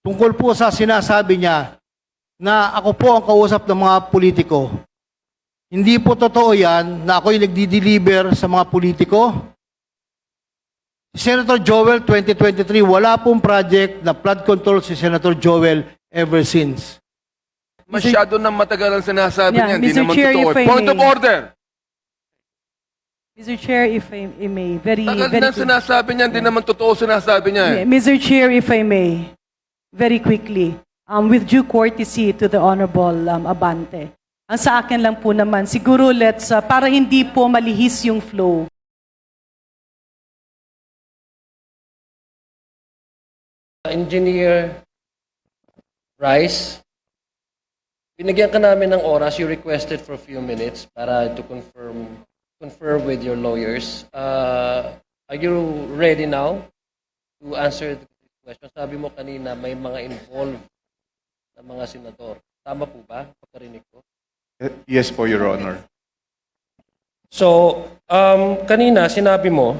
tungkol po sa sinasabi niya na ako po ang kausap ng mga politiko. Hindi po totoo yan na ako'y nagdi-deliver sa mga politiko. Senator Joel 2023, wala pong project na flood control si Senator Joel ever since. Masyado nang matagal ang sinasabi Yeah, niya. Hindi Mr. naman Chair, totoo. if I Point of may. order. Mr. Chair, if I, I may, very, Tagal very na sinasabi niya. Hindi naman totoo sinasabi niya. Eh. Mr. Chair, if I may, very quickly, um, with due courtesy to the Honorable um, Abante. Ang sa akin lang po naman, siguro let's, uh, para hindi po malihis yung flow, Engineer Rice, binigyan ka namin ng oras. You requested for a few minutes para to confirm confer with your lawyers. Uh, are you ready now to answer the question? Sabi mo kanina may mga involved na mga senador. Tama po ba? Pagkarinig ko. Yes po, Your Honor. So, um, kanina sinabi mo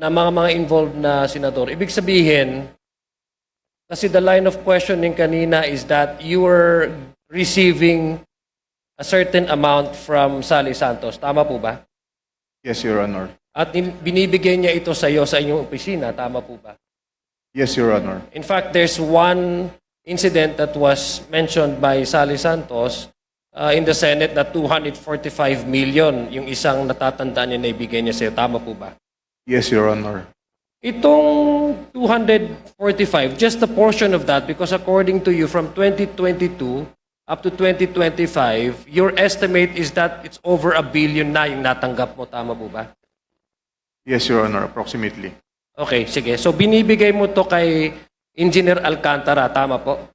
na mga mga involved na senador. Ibig sabihin, kasi the line of questioning kanina is that you were receiving a certain amount from Sally Santos. Tama po ba? Yes, Your Honor. At in- binibigay niya ito sa iyo sa inyong opisina. Tama po ba? Yes, Your Honor. In fact, there's one incident that was mentioned by Sally Santos uh, in the Senate na 245 million yung isang natatandaan niya na ibigay niya sa'yo. Tama po ba? Yes, Your Honor. Itong 245, just a portion of that because according to you from 2022 up to 2025, your estimate is that it's over a billion na yung natanggap mo. Tama po ba? Yes, Your Honor, approximately. Okay, sige. So binibigay mo to kay Engineer Alcantara. Tama po?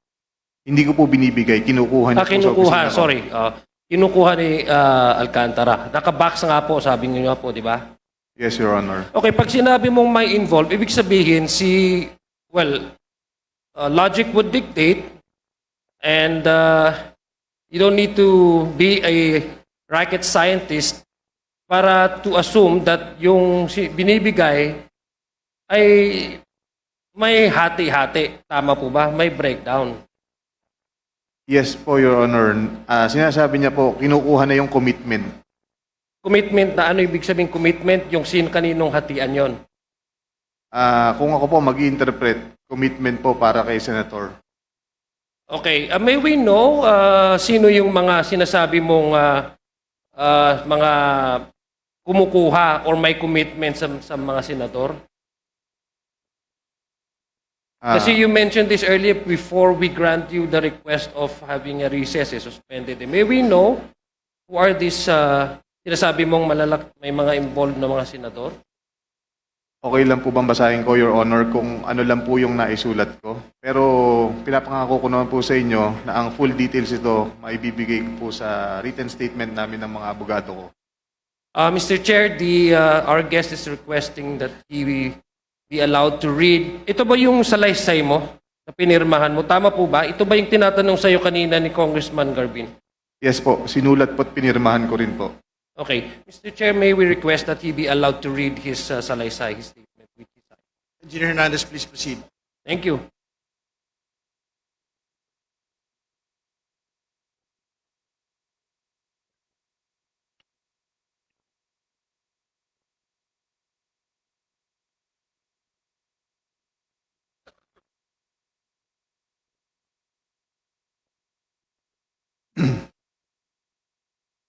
Hindi ko po binibigay, kinukuha niya Ah, po sa kinukuha, opisina ko. sorry. Ah, kinukuha ni ah, Alcantara. Nakabox nga po, sabi niyo nga po, di ba? Yes, Your Honor. Okay, pag sinabi mong may involved, ibig sabihin si, well, uh, logic would dictate and uh, you don't need to be a rocket scientist para to assume that yung si- binibigay ay may hati-hati. Tama po ba? May breakdown. Yes po, Your Honor. Ah, sinasabi niya po, kinukuha na yung commitment. Commitment na ano ibig sabihin commitment? Yung sin kaninong hatian yon. Ah, kung ako po mag interpret commitment po para kay Senator. Okay, uh, may we know uh, sino yung mga sinasabi mong uh, uh, mga kumukuha or may commitment sa, sa mga senador? Ah, Kasi you mentioned this earlier before we grant you the request of having a recess, eh, suspended. eh. May we know who are these uh, sinasabi mong malalak, may mga involved na mga senador? okay lang po bang basahin ko, Your Honor, kung ano lang po yung naisulat ko? Pero pinapangako ko naman po sa inyo na ang full details ito maibibigay ko po sa written statement namin ng mga abogado ko. Uh, Mr. Chair, the, uh, our guest is requesting that he be allowed to read. Ito ba yung salaysay mo na pinirmahan mo? Tama po ba? Ito ba yung tinatanong sa'yo kanina ni Congressman Garbin? Yes po, sinulat po at pinirmahan ko rin po. Okay. Mr. Chair, may we request that he be allowed to read his uh, salaysay, his statement? Is, Engineer Hernandez, please proceed. thank you.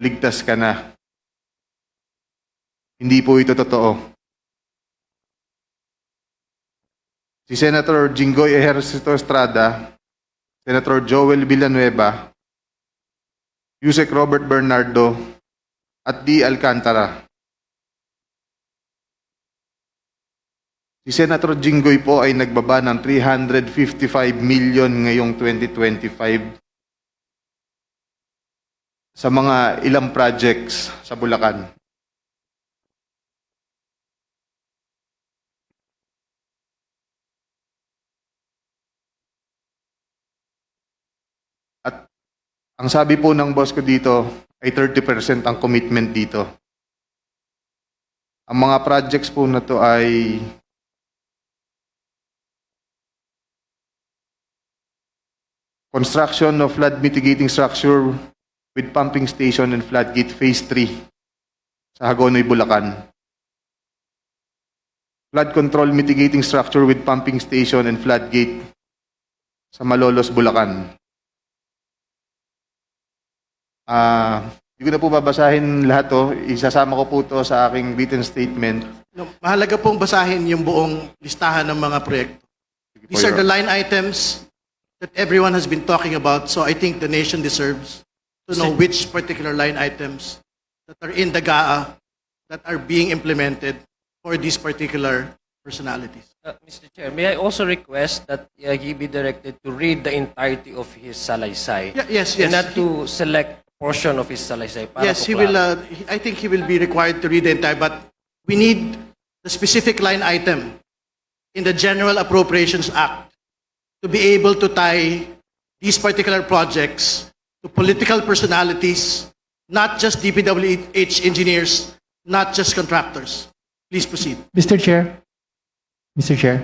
ligtas ka na. Hindi po ito totoo. Si Senator Jinggoy Ejercito Estrada, Senator Joel Villanueva, Yusek Robert Bernardo, at D. Alcantara. Si Senator Jinggoy po ay nagbaba ng 355 million ngayong 2025 sa mga ilang projects sa Bulacan. At ang sabi po ng boss ko dito ay 30% ang commitment dito. Ang mga projects po na to ay construction of flood mitigating structure with pumping station and floodgate phase 3 sa Hagonoy, Bulacan. Flood control mitigating structure with pumping station and floodgate sa Malolos, Bulacan. Ah, hindi ko na po babasahin lahat to. Isasama ko po to sa aking written statement. No, mahalaga pong basahin yung buong listahan ng mga proyekto. These are the line items that everyone has been talking about, so I think the nation deserves to know which particular line items that are in the GAA that are being implemented for these particular personalities. Uh, Mr. Chair, may I also request that uh, he be directed to read the entirety of his salaysay Yeah, yes, and yes. not to select portion of his salaysay. para Yes, po he klaro. will, uh, he- I think he will be required to read the entire, but we need the specific line item in the General Appropriations Act to be able to tie these particular projects to political personalities, not just DPWH engineers, not just contractors. Please proceed. Mr. Chair, Mr. Chair,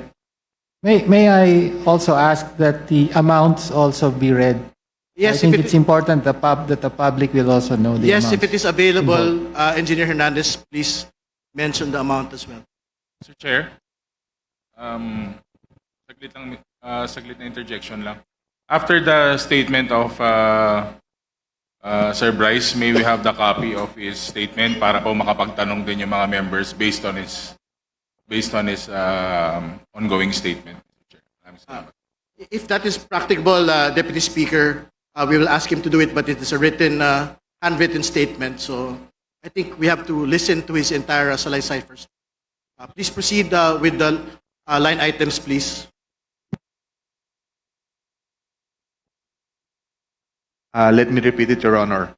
may, may I also ask that the amounts also be read? I Yes, think if it's important the pub, that the public will also know the yes, if amounts. it is available, uh, Engineer Hernandez, please mention the amount as well. Mr. Chair, um, saglit lang, uh, saglit na interjection lang. After the statement of uh, uh, Sir Bryce, may we have the copy of his statement para po makapagtanong din yung mga members based on his based on his um, ongoing statement. Salamat. If that is practicable, uh, Deputy Speaker, uh, we will ask him to do it, but it is a written, uh, handwritten statement. So I think we have to listen to his entire uh, salaysay first. Uh, please proceed uh, with the uh, line items, please. Uh, let me repeat it, Your Honor.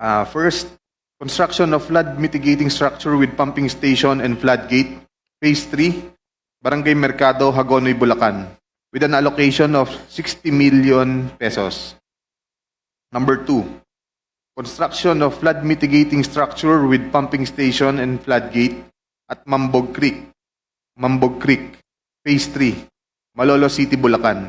Uh, first, construction of flood mitigating structure with pumping station and floodgate, phase 3, Barangay Mercado, Hagonoy, Bulacan, with an allocation of 60 million pesos. Number two, construction of flood mitigating structure with pumping station and floodgate at Mambog Creek, Mambog Creek, phase 3, Malolo City, Bulacan,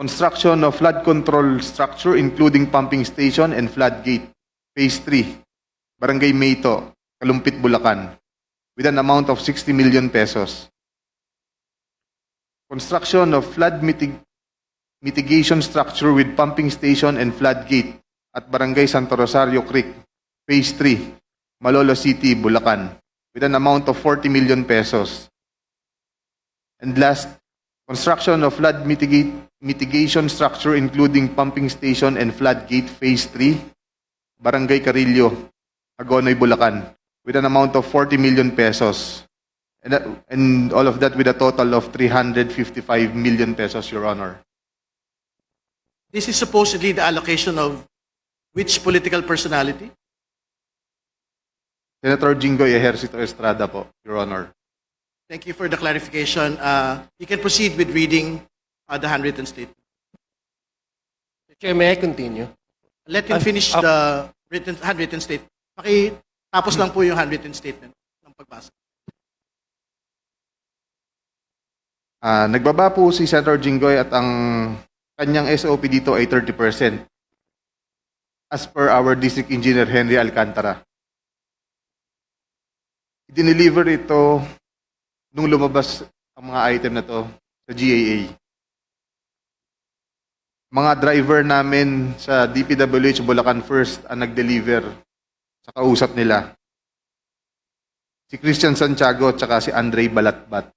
Construction of flood control structure including pumping station and floodgate. Phase 3, Barangay Mayto, Kalumpit, Bulacan, with an amount of 60 million pesos. Construction of flood mitig- mitigation structure with pumping station and floodgate at Barangay Santo Rosario Creek, Phase 3, Malolo City, Bulacan, with an amount of 40 million pesos. And last, construction of flood mitigate, mitigation structure including pumping station and floodgate phase 3, Barangay Carillo, Agonoy, Bulacan, with an amount of 40 million pesos. And, that, and all of that with a total of 355 million pesos, Your Honor. This is supposedly the allocation of which political personality? Senator Jingoy Ejercito Estrada po, Your Honor. Thank you for the clarification. Uh, you can proceed with reading uh, the handwritten statement. Mr. Chair, may I continue? Let him finish the written, handwritten statement. Pakitapos lang po yung handwritten statement ng pagbasa. Ah, nagbaba po si Senator Jinggoy at ang kanyang SOP dito ay 30%. As per our District Engineer Henry Alcantara. Dineliver ito nung lumabas ang mga item na to sa GAA. Mga driver namin sa DPWH Bulacan First ang nag-deliver sa kausap nila. Si Christian Santiago at si Andre Balatbat.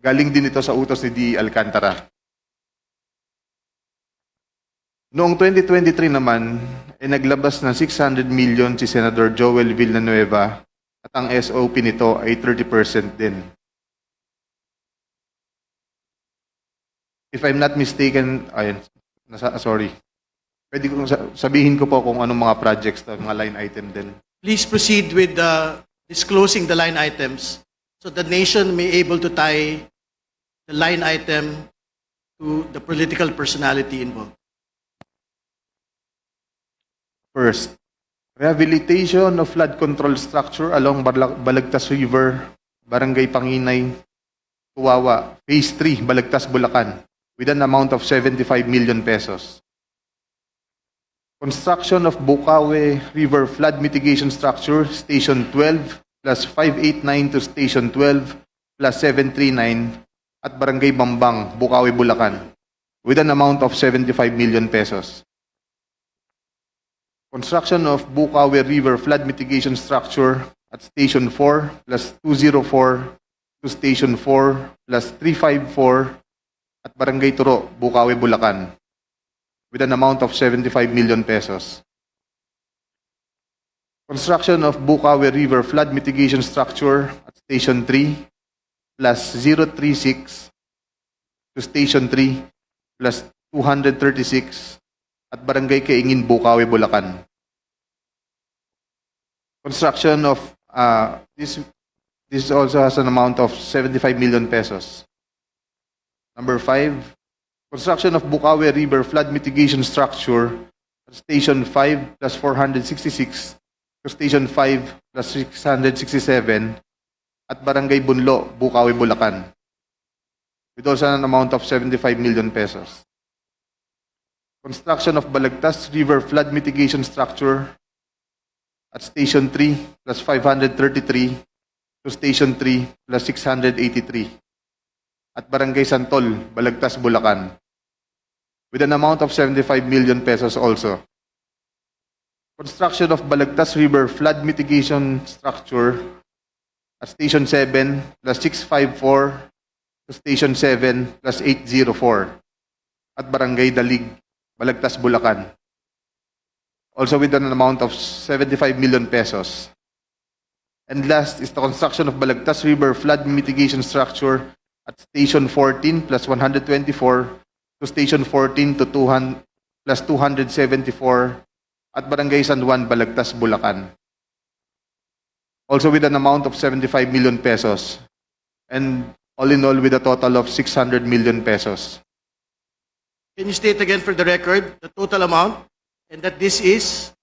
Galing din ito sa utos ni D. Alcantara. Noong 2023 naman, ay naglabas ng 600 million si Senator Joel Villanueva at ang SOP nito ay 30% din. If I'm not mistaken, ayun, nasa, sorry. Pwede kong sa- sabihin ko po kung anong mga projects to, mga line item din. Please proceed with uh, disclosing the line items so the nation may able to tie the line item to the political personality involved. First, rehabilitation of flood control structure along Balagtas River, Barangay Panginay, Tuwawa, Phase 3, Balagtas, Bulacan, with an amount of 75 million pesos. Construction of Bukawe River Flood Mitigation Structure, Station 12, plus 589 to Station 12, plus 739, at Barangay Bambang, Bukawe, Bulacan, with an amount of 75 million pesos. Construction of Bukawe River Flood Mitigation Structure at Station 4 plus 204 to Station 4 plus 354 at Barangay Turo, Bukawe, Bulacan with an amount of 75 million pesos. Construction of Bukawe River Flood Mitigation Structure at Station 3 plus 036 to Station 3 plus 236 at Barangay Kaingin, Bukawi, Bulacan. Construction of uh, this this also has an amount of 75 million pesos. Number five, construction of Bukawi River flood mitigation structure at Station 5 plus 466 to Station 5 plus 667 at Barangay Bunlo, Bukawi, Bulacan. With also an amount of 75 million pesos construction of Balagtas River flood mitigation structure at Station 3 plus 533 to Station 3 plus 683 at Barangay Santol, Balagtas, Bulacan with an amount of 75 million pesos also. Construction of Balagtas River flood mitigation structure at Station 7 plus 654 to Station 7 plus 804 at Barangay Dalig, Balagtas, Bulacan. Also with an amount of 75 million pesos. And last is the construction of Balagtas River flood mitigation structure at Station 14 plus 124 to Station 14 to 200 plus 274 at Barangay San Juan, Balagtas, Bulacan. Also with an amount of 75 million pesos. And all in all with a total of 600 million pesos. Can you state again for the record the total amount and that this is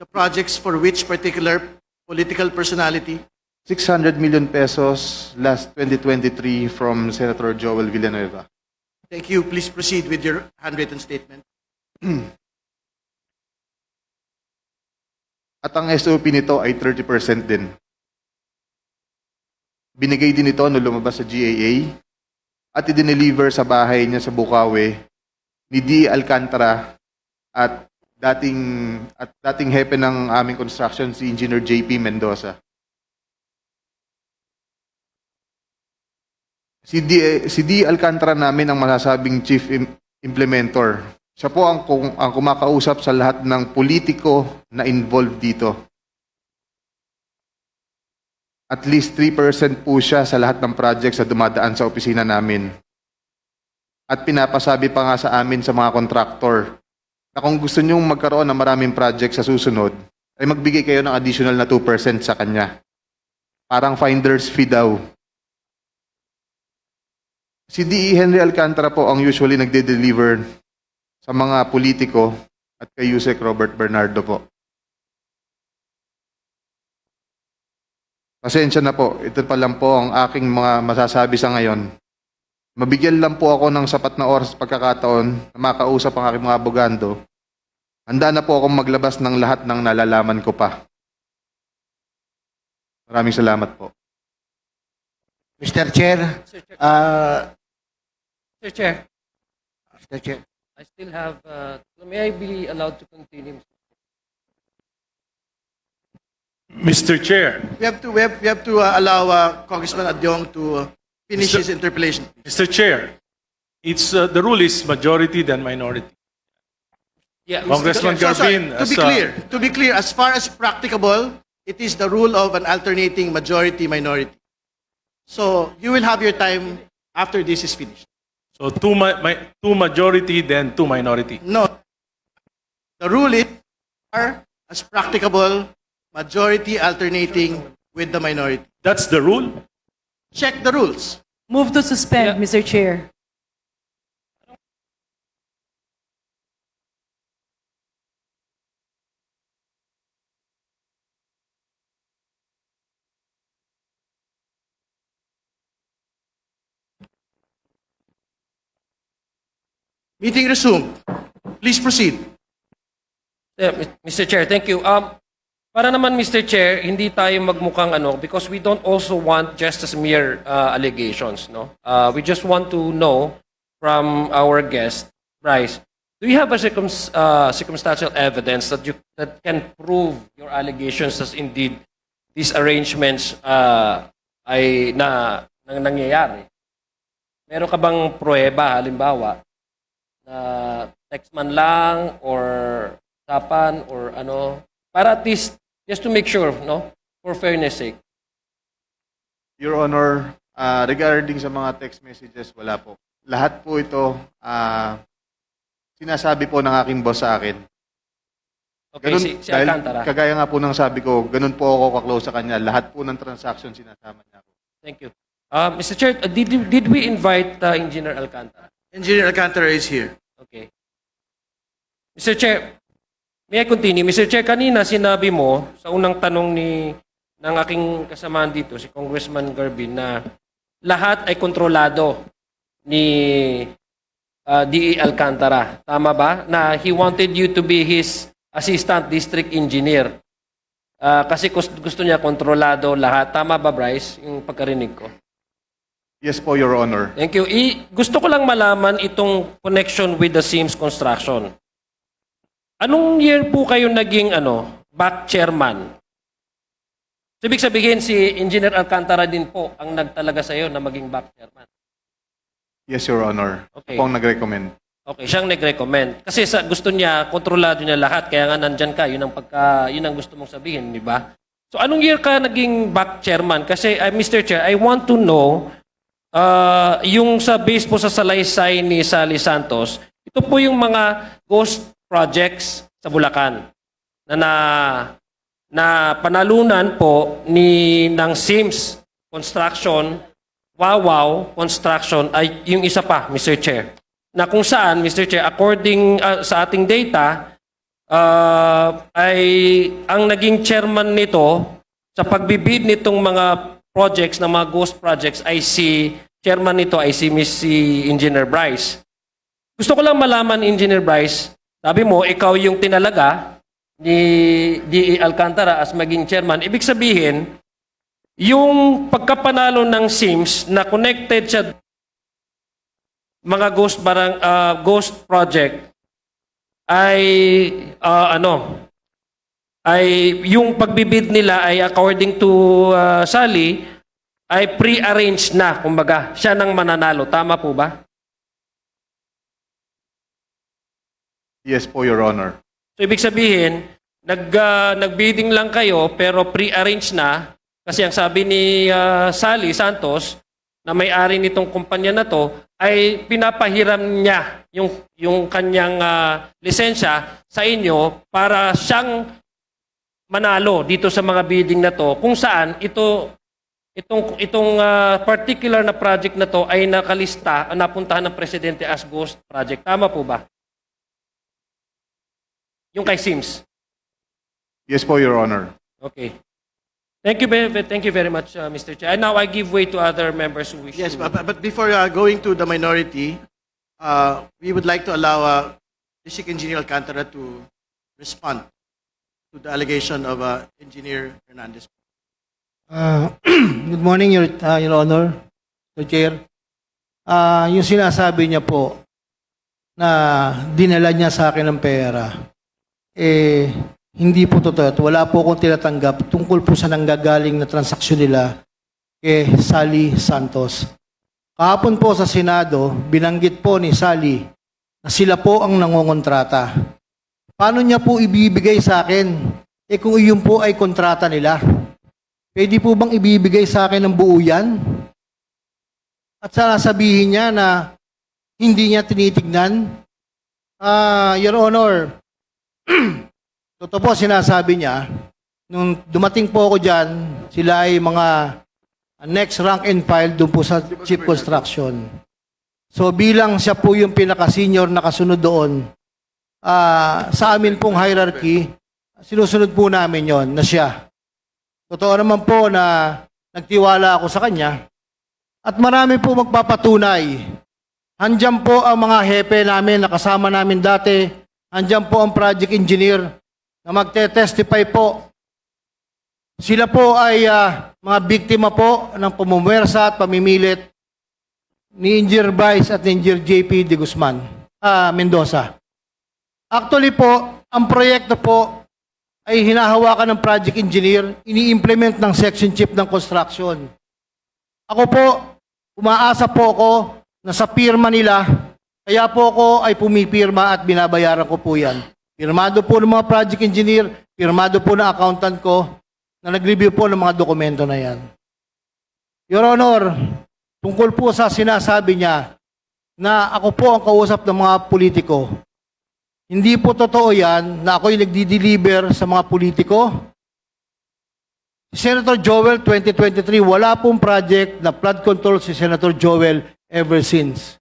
the projects for which particular political personality? 600 million pesos last 2023 from Senator Joel Villanueva. Thank you. Please proceed with your handwritten statement. At ang SOP nito ay 30% din. Binigay din ito nung lumabas sa GAA at idineliver sa bahay niya sa Bukawi ni D. Alcantara at dating at dating hepe ng aming construction si Engineer JP Mendoza. Si D, si D. Alcantara namin ang masasabing chief im- implementor. Siya po ang, ang kumakausap sa lahat ng politiko na involved dito. At least 3% po siya sa lahat ng projects na dumadaan sa opisina namin. At pinapasabi pa nga sa amin sa mga kontraktor na kung gusto nyong magkaroon ng maraming project sa susunod, ay magbigay kayo ng additional na 2% sa kanya. Parang finder's fee daw. Si D.E. Henry Alcantara po ang usually nagde-deliver sa mga politiko at kay Yusek Robert Bernardo po. Pasensya na po, ito pa lang po ang aking mga masasabi sa ngayon. Mabigyan lang po ako ng sapat na oras at pagkakataon na makausap ang aking mga abogando. Handa na po akong maglabas ng lahat ng nalalaman ko pa. Maraming salamat po. Mr. Chair, uh, Mr. Chair, Mr. Chair, I still have, uh, may I be allowed to continue? Mr. Chair, We have to, we have, we have to uh, allow uh, Congressman Adyong to uh, finish his interpellation. Mr. Chair, it's, uh, the rule is majority than minority. Yeah, Mr. Congressman So, sorry, Garbin, to be uh, clear, to be clear, as far as practicable, it is the rule of an alternating majority-minority. So you will have your time after this is finished. So two, mi- mi- two majority, then two minority. No, the rule is are as practicable, majority alternating with the minority. That's the rule? Check the rules. Move to suspend, Yeah. Mr. Chair. Meeting resumed. Please proceed. Yeah, Mr. Chair, thank you. Um, para naman, Mr. Chair, hindi tayo magmukhang ano, because we don't also want just as mere uh, allegations, no? Uh, we just want to know from our guest, Bryce, do you have a circum, uh, circumstantial evidence that you that can prove your allegations as indeed these arrangements uh, ay na, nang nangyayari? Meron ka bang pruweba, halimbawa, na text man lang or tapan or ano para at least just to make sure no for fairness sake Your Honor, ah, regarding sa mga text messages, wala po. Lahat po ito, ah, sinasabi po ng aking boss sa akin. okay si, si dahil Alcantara Kagaya nga po ng sabi ko, ganun po ako kaklose sa kanya. Lahat po ng transaction sinasama niya ako. thank you uh, Mr. Chair uh, did did we invite uh, Engineer Alcantara Engineer Alcantara is here. okay Mr. Chair may I continue Mr. Chair kanina sinabi mo sa unang tanong ni ng aking kasamaan dito si Congressman Garbin na lahat ay kontrolado ni uh, D.E. Alcantara. Tama ba? Na he wanted you to be his assistant district engineer. Ah, kasi gusto, gusto niya kontrolado lahat. Tama ba, Bryce? Yung pagkarinig ko. Yes po, Your Honor. Thank you. I, gusto ko lang malaman itong connection with the Sims Construction. Anong year po kayo naging ano, back chairman? So, ibig sabihin si Engineer Alcantara din po ang nagtalaga sa iyo na maging back chairman. Yes, Your Honor. Okay. Ako ang nag-recommend. Okay, siyang nag-recommend. Kasi sa gusto niya, kontrolado niya lahat. Kaya nga nandyan ka, yun ang, pagka, yun ang gusto mong sabihin, di ba? So anong year ka naging back chairman? Kasi, uh, Mr. Chair, I want to know, uh, yung sa base po sa salaysay ni Sally Santos, ito po yung mga ghost projects sa Bulacan na na, na panalunan po ni ng Sims Construction, Wawaw Construction ay yung isa pa, Mr. Chair na kung saan, Mr. Chair, according uh, sa ating data, uh, ay ang naging chairman nito sa pagbibid nitong mga projects, na mga ghost projects, ay si chairman nito ay si Miss si Engineer Bryce. Gusto ko lang malaman, Engineer Bryce, sabi mo, ikaw yung tinalaga ni D.E. Alcantara as maging chairman. Ibig sabihin, yung pagkapanalo ng SIMS na connected siya mga ghost barang ah, ghost project ay ah, ano ay yung pagbibid nila ay according to ah, Sally ay pre-arranged na kumbaga siya nang mananalo tama po ba Yes po, Your Honor. So ibig sabihin nag ah, nagbidding lang kayo pero pre-arranged na. Kasi ang sabi ni ah, Sally Santos na may-ari nitong kumpanya na to ay pinapahiram niya yung yung kanyang ah, lisensya sa inyo para siyang manalo dito sa mga bidding na to kung saan ito itong itong ah, particular na project na to ay nakalista napuntahan ng presidente as ghost project. Tama po ba Yung kay Sims. Yes po, Your Honor. Okay. Thank you, very, thank you very much, uh, Mr. Chair. And now I give way to other members who wish Yes, to... but, but- but before uh, going to the minority, uh, we would like to allow uh, District Engineer Alcantara to respond to the allegation of uh, Engineer Hernandez. Ah, good morning, Your, ah, Your Honor, Mr. Chair. Ah, yung sinasabi niya po na dinala niya sa akin ng pera, eh, hindi po totoo. At wala po akong tinatanggap tungkol po sa nanggagaling na transaksyon nila kay Sally Santos. Kahapon po sa Senado, binanggit po ni Sally na sila po ang nangongontrata. Paano niya po ibibigay sa akin? Eh kung iyon po ay kontrata nila. Pwede po bang ibibigay sa akin ng buo yan? At sana sabihin niya na hindi niya tinitignan? Ah, Your Honor, totoo po sinasabi niya, nung dumating po ako dyan, sila ay mga next rank and file doon po sa Chief Construction. So bilang siya po yung pinaka-senior na kasunod doon, ah, sa amin pong hierarchy, sinusunod po namin yon na siya. Totoo naman po na nagtiwala ako sa kanya. At marami po magpapatunay. Handyan po ang mga hepe namin na kasama namin dati. Handyan po ang project engineer na magte-testify po. Sila po ay ah, mga biktima po ng pumumwersa at pamimilit ni Engineer Vice at ni Engineer JP de Guzman, ah, Mendoza. Actually po, ang proyekto po ay hinahawakan ng project engineer, ini-implement ng section chief ng construction. Ako po, umaasa po ako na sa pirma nila, kaya po ako ay pumipirma at binabayaran ko po yan. Pirmado po ng mga project engineer, pirmado po ng accountant ko, na nag-review po ng mga dokumento na yan. Your Honor, tungkol po sa sinasabi niya na ako po ang kausap ng mga politiko, hindi po totoo yan na ako'y nagdi-deliver sa mga politiko. Si Senator Joel 2023, wala pong project na flood control si Senator Joel ever since.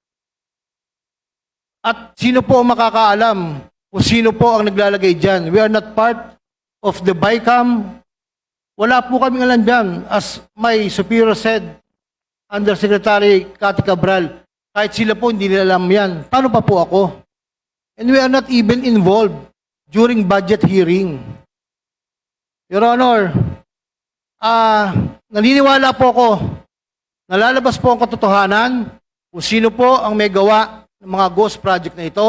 At sino po ang makakaalam kung sino po ang naglalagay dyan? We are not part of the BICAM. Wala po kaming alam dyan. As my superior said, Undersecretary Cathy Cabral, kahit sila po hindi nila alam yan. Paano pa po ako? And we are not even involved during budget hearing. Your Honor, ah, naniniwala po ako, nalalabas po ang katotohanan kung sino po ang may gawa ng mga ghost project na ito.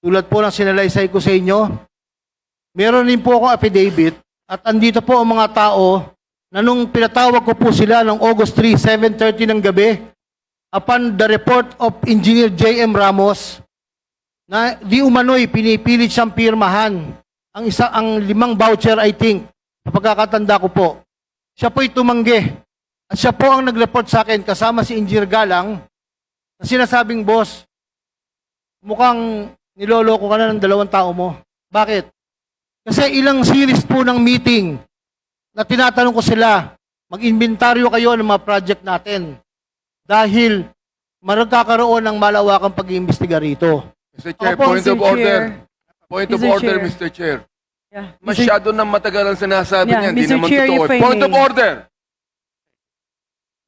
Tulad po ng sinalaysay ko sa inyo, meron din po ako affidavit at andito po ang mga tao na nung pinatawag ko po sila noong August 3, 7.30 ng gabi, upon the report of Engineer J.M. Ramos, na di umano'y pinipilit siyang pirmahan ang isa ang limang voucher I think sa pagkakatanda ko po. Siya po'y tumanggi. At siya po ang nag-report sa akin kasama si Engineer Galang na sinasabing, boss, mukhang niloloko ka na ng dalawang tao mo. Bakit? Kasi ilang series po ng meeting na tinatanong ko sila, mag-inventaryo kayo ng mga project natin. Dahil magkakaroon ng malawakang pag-iimbestiga rito. Mr. Chair, Opo, point Mr. of order. Chair. Point of Mr. order, Chair. Mr. Chair. Yeah. Mr. Masyado na matagal ang sinasabi Yeah, niya, hindi Mr. naman Chair, totoo. if I Point of may. order!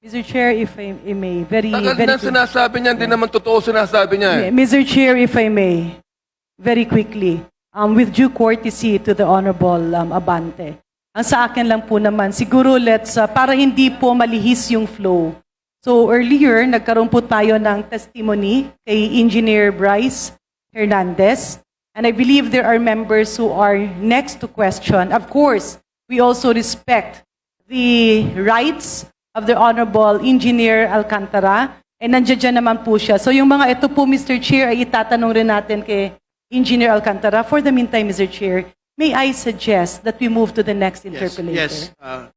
Mr. Chair, if I, I may, very, Tagal very na sinasabi niya, hindi naman totoo sinasabi niya. eh. Mr. Chair, if I may, very quickly, um, with due courtesy to the Honorable um, Abante. Ang sa akin lang po naman, siguro let's, uh, para hindi po malihis yung flow. So earlier, nagkaroon po tayo ng testimony kay Engineer Bryce Hernandez. And I believe there are members who are next to question. Of course, we also respect the rights of the Honorable Engineer Alcantara. And nandiyan dyan naman po siya. So yung mga ito po, Mr. Chair, ay itatanong rin natin kay Engineer Alcantara. For the meantime, Mr. Chair, may I suggest that we move to the next Yes, interpolator? yes. Uh,